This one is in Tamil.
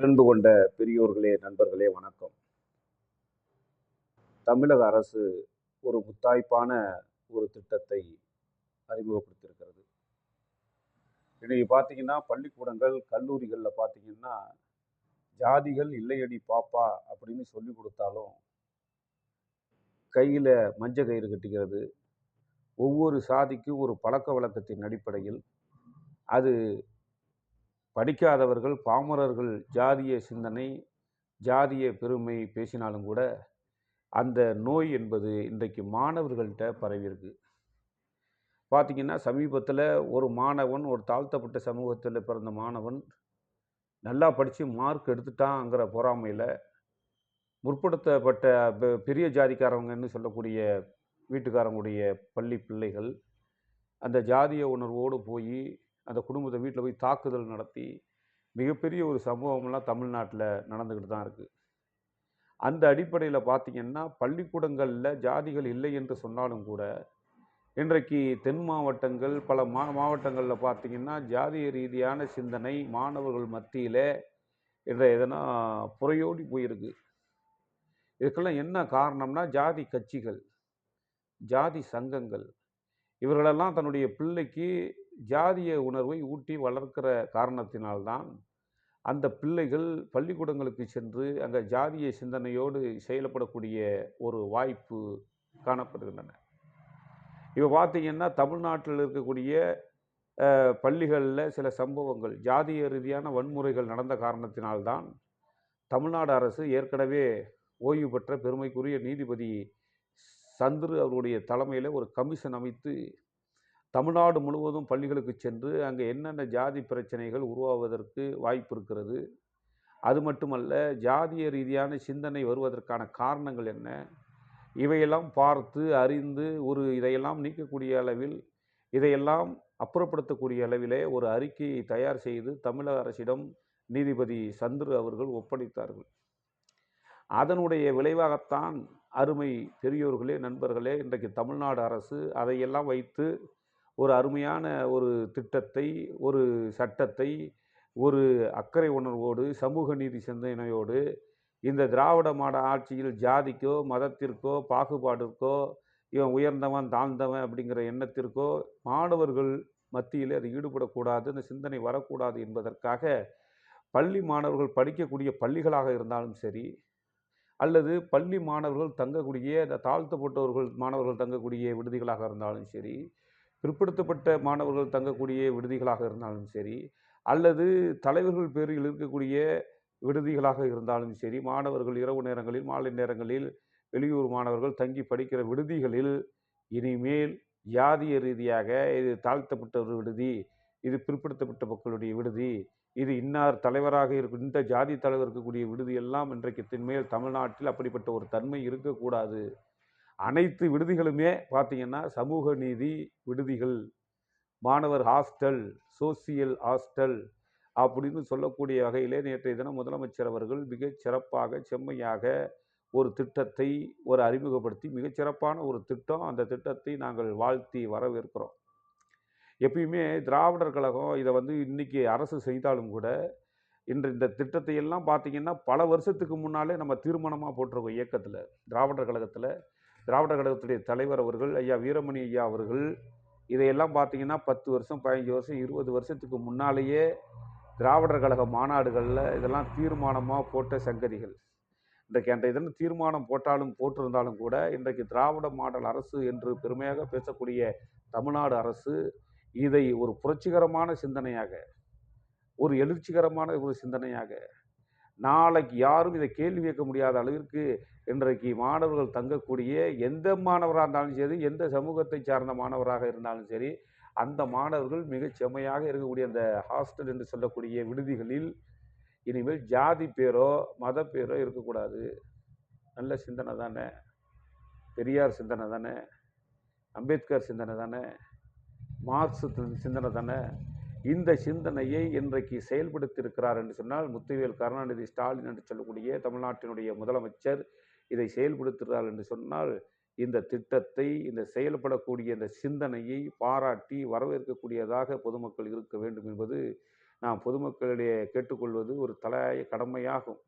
அன்பு கொண்ட பெரியோர்களே நண்பர்களே வணக்கம். தமிழக அரசு ஒரு முத்தாய்ப்பான ஒரு திட்டத்தை அறிமுகப்படுத்தியிருக்கிறது. இன்னைக்கு பார்த்தீங்கன்னா பள்ளிக்கூடங்கள் கல்லூரிகளில் பார்த்தீங்கன்னா ஜாதிகள் இல்லையடி பாப்பா அப்படின்னு சொல்லி கொடுத்தாலும் கையில் மஞ்ச கயிறு கட்டிக்கிறது. ஒவ்வொரு சாதிக்கும் ஒரு பழக்க வழக்கத்தின் அடிப்படையில் அது படிக்காதவர்கள் பாமரர்கள் ஜாதிய சிந்தனை ஜாதிய பெருமை பேசினாலும் கூட அந்த நோய் என்பது இன்றைக்கு மாணவர்கள்ட்ட பரவியிருக்கு பார்த்திங்கன்னா சமீபத்தில் ஒரு மாணவன் ஒரு தாழ்த்தப்பட்ட சமூகத்தில் பிறந்த மாணவன் நல்லா படித்து மார்க் எடுத்துட்டாங்கிற பொறாமையில் முற்படுத்தப்பட்ட பெ- பெரிய ஜாதிக்காரவங்கன்னு சொல்லக்கூடிய வீட்டுக்காரங்களுடைய பள்ளி பிள்ளைகள் அந்த ஜாதிய உணர்வோடு போய் அந்த குடும்பத்தை வீட்டில் போய் தாக்குதல் நடத்தி மிகப்பெரிய ஒரு சம்பவம்லாம் தமிழ்நாட்டில் நடந்துக்கிட்டு தான் இருக்குது அந்த அடிப்படையில் பார்த்திங்கன்னா பள்ளிக்கூடங்களில் ஜாதிகள் இல்லை என்று சொன்னாலும் கூட இன்றைக்கு தென் மாவட்டங்கள் பல மா மாவட்டங்களில் பார்த்தீங்கன்னா ஜாதிய ரீதியான சிந்தனை மாணவர்கள் மத்தியில் இன்றைய எதனா புறையோடி போயிருக்கு. இதுக்கெல்லாம் என்ன காரணம்னா ஜாதி கட்சிகள் ஜாதி சங்கங்கள் இவர்களெல்லாம் தன்னுடைய பிள்ளைக்கு ஜாதிய உணர்வை ஊட்டி வளர்க்கிற காரணத்தினால்தான் அந்த பிள்ளைகள் பள்ளிக்கூடங்களுக்கு சென்று அங்கே ஜாதிய சிந்தனையோடு செயல்படக்கூடிய ஒரு வாய்ப்பு காணப்படுகின்றன. இப்போ பார்த்தீங்கன்னா தமிழ்நாட்டில் இருக்கக்கூடிய பள்ளிகளில் சில சம்பவங்கள் ஜாதிய ரீதியான வன்முறைகள் நடந்த காரணத்தினால்தான் தமிழ்நாடு அரசு ஏற்கனவே ஓய்வு பெற்ற பெருமைக்குரிய நீதிபதி சந்துரு அவருடைய தலைமையில் ஒரு கமிஷன் அமைத்து தமிழ்நாடு முழுவதும் பள்ளிகளுக்கு சென்று அங்கே என்னென்ன ஜாதி பிரச்சனைகள் உருவாவதற்கு வாய்ப்பு இருக்கிறது? அது மட்டுமல்ல ஜாதிய ரீதியான சிந்தனை வருவதற்கான காரணங்கள் என்ன? இவையெல்லாம் பார்த்து அறிந்து ஒரு இதையெல்லாம் நீக்கக்கூடிய அளவில் இதையெல்லாம் அப்புறப்படுத்தக்கூடிய அளவிலே ஒரு அறிக்கையை தயார் செய்து தமிழக அரசிடம் நீதிபதி சந்துரு அவர்கள் ஒப்படைத்தார்கள். அதனுடைய விளைவாகத்தான் அருமை பெரியோர்களே நண்பர்களே இன்றைக்கு தமிழ்நாடு அரசு அதையெல்லாம் வைத்து ஒரு அருமையான ஒரு திட்டத்தை ஒரு சட்டத்தை ஒரு அக்கறை உணர்வோடு சமூக நீதி சிந்தனையோடு இந்த திராவிட மாட ஆட்சியில் ஜாதிக்கோ மதத்திற்கோ பாகுபாடிற்கோ இவன் உயர்ந்தவன் தாழ்ந்தவன் அப்படிங்கிற எண்ணத்திற்கோ மாணவர்கள் மத்தியில் அது ஈடுபடக்கூடாது அந்த சிந்தனை வரக்கூடாது என்பதற்காக பள்ளி மாணவர்கள் படிக்கக்கூடிய பள்ளிகளாக இருந்தாலும் சரி அல்லது பள்ளி மாணவர்கள் தங்கக்கூடிய இந்த தாழ்த்தப்பட்டவர்கள் மாணவர்கள் தங்கக்கூடிய விடுதிகளாக இருந்தாலும் சரி பிற்படுத்தப்பட்ட மாணவர்கள் தங்கக்கூடிய விடுதிகளாக இருந்தாலும் சரி அல்லது தலைவர்கள் பேரில் இருக்கக்கூடிய விடுதிகளாக இருந்தாலும் சரி மாணவர்கள் இரவு நேரங்களில் மாலை நேரங்களில் வெளியூர் மாணவர்கள் தங்கி படிக்கிற விடுதிகளில் இனிமேல் ஜாதிய ரீதியாக இது தாழ்த்தப்பட்ட ஒரு விடுதி இது பிற்படுத்தப்பட்ட மக்களுடைய விடுதி இது இன்னார் தலைவராக இருக்கும் இந்த ஜாதி தலைவர் இருக்கக்கூடிய விடுதி எல்லாம் இன்றைக்கு தின்மேல் தமிழ்நாட்டில் அப்படிப்பட்ட ஒரு தன்மை இருக்கக்கூடாது. அனைத்து விடுதிகளுமே பார்த்தீங்கன்னா சமூக நீதி விடுதிகள் மாணவர் ஹாஸ்டல் சோசியல் ஹாஸ்டல் அப்படின்னு சொல்லக்கூடிய வகையிலே நேற்றைய தினம் முதலமைச்சர் அவர்கள் மிகச் சிறப்பாக செம்மையாக ஒரு திட்டத்தை ஒரு அறிமுகப்படுத்தி மிகச்சிறப்பான ஒரு திட்டம் அந்த திட்டத்தை நாங்கள் வாழ்த்தி வரவேற்கிறோம். எப்பயுமே திராவிடர் கழகம் இதை வந்து இன்றைக்கி அரசு செய்தாலும் கூட இன்று இந்த திட்டத்தை எல்லாம் பார்த்தீங்கன்னா பல வருஷத்துக்கு முன்னாலே நம்ம தீர்மானமாக போட்டிருக்கோம் இயக்கத்தில் திராவிடர் கழகத்தில். திராவிடர் கழகத்துடைய தலைவர் அவர்கள் ஐயா வீரமணி ஐயா அவர்கள் இதையெல்லாம் பார்த்தீங்கன்னா பத்து வருஷம் பதினஞ்சு வருஷம் இருபது வருஷத்துக்கு முன்னாலேயே திராவிடர் கழக மாநாடுகளில் இதெல்லாம் தீர்மானமாக போட்ட சங்கதிகள். இன்றைக்கு அந்த தினம் தீர்மானம் போட்டாலும் போட்டிருந்தாலும் கூட இன்றைக்கு திராவிட மாடல் அரசு என்று பெருமையாக பேசக்கூடிய தமிழ்நாடு அரசு இதை ஒரு புரட்சிகரமான சிந்தனையாக ஒரு எழுச்சிகரமான ஒரு சிந்தனையாக நாளைக்கு யாரும் இதை கேள்வி கேட்க முடியாத அளவிற்கு இன்றைக்கு மாணவர்கள் தங்கக்கூடிய எந்த மாணவராக இருந்தாலும் சரி எந்த சமூகத்தை சார்ந்த மாணவராக இருந்தாலும் சரி அந்த மாணவர்கள் மிகச் செம்மையாக இருக்கக்கூடிய அந்த ஹாஸ்டல் என்று சொல்லக்கூடிய விடுதிகளில் இனிமேல் ஜாதி பேரோ மத பேரோ இருக்கக்கூடாது. நல்ல சிந்தனை தானே. பெரியார் சிந்தனை தானே. அம்பேத்கர் சிந்தனை தானே. மார்க்ஸ் சிந்தனை தானே. இந்த சிந்தனையை இன்றைக்கு செயல்படுத்தியிருக்கிறார் என்று சொன்னால் முத்துவேல் கருணாநிதி ஸ்டாலின் என்று சொல்லக்கூடிய தமிழ்நாட்டினுடைய முதலமைச்சர் இதை செயல்படுத்துகிறார் என்று சொன்னால் இந்த திட்டத்தை இந்த செயல்படக்கூடிய இந்த சிந்தனையை பாராட்டி வரவேற்கக்கூடியதாக பொதுமக்கள் இருக்க வேண்டும் என்பது நாம் பொதுமக்களிடையே கேட்டுக்கொள்வது ஒரு தலையாய கடமையாகும்.